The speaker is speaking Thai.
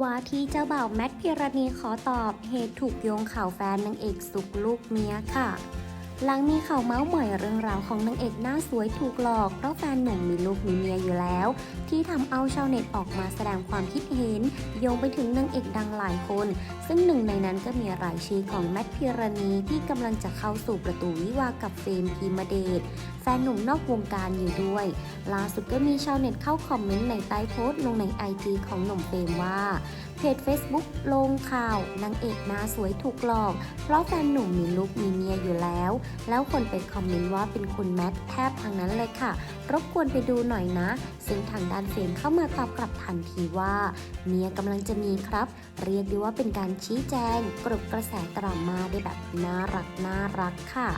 ว่าที่เจ้าบ่าวแมทพิรณีขอตอบเหตุถูกโยงข่าวแฟนนางเอกสุกลูกเมียค่ะ หลังมีข่าวเมาส์มอยเรื่องราวของนางเอกหน้าสวยถูกหลอกเพราะแฟนหนุ่มมีลูกมีเมียอยู่แล้ว ที่ทำเอาชาวเน็ตออกมาแสดงความคิดเห็น โยงไปถึงนางเอกดังหลายคน ซึ่งหนึ่งในนั้นก็มีรายชื่อของแมทพิรณีที่กำลังจะเข้าสู่ประตูวิวากับเฟรมพีมเดชแฟนหนุ่มนอกวงการอยู่ด้วย ล่าสุดก็มีชาวเน็ตเข้าคอมเมนต์ในใต้โพสต์ลงในไอจีของหนุ่มเฟรมว่า เพจ Facebook ลงข่าวนางเอกนาสวยถูกหลอก เพราะแฟนหนุ่มมีลูกมีเมียอยู่แล้ว แล้วคนไปคอมเมนต์ว่าเป็นคุณแมทแทบทางนั้นเลยค่ะ รบกวนไปดูหน่อยนะ ซึ่งทางด้านเฟมเข้ามาตอบกลับทันทีว่า เมียกำลังจะมีครับ เรียกได้ว่าเป็นการชี้แจงกลบกระแสดราม่าได้แบบน่ารักน่ารักค่ะ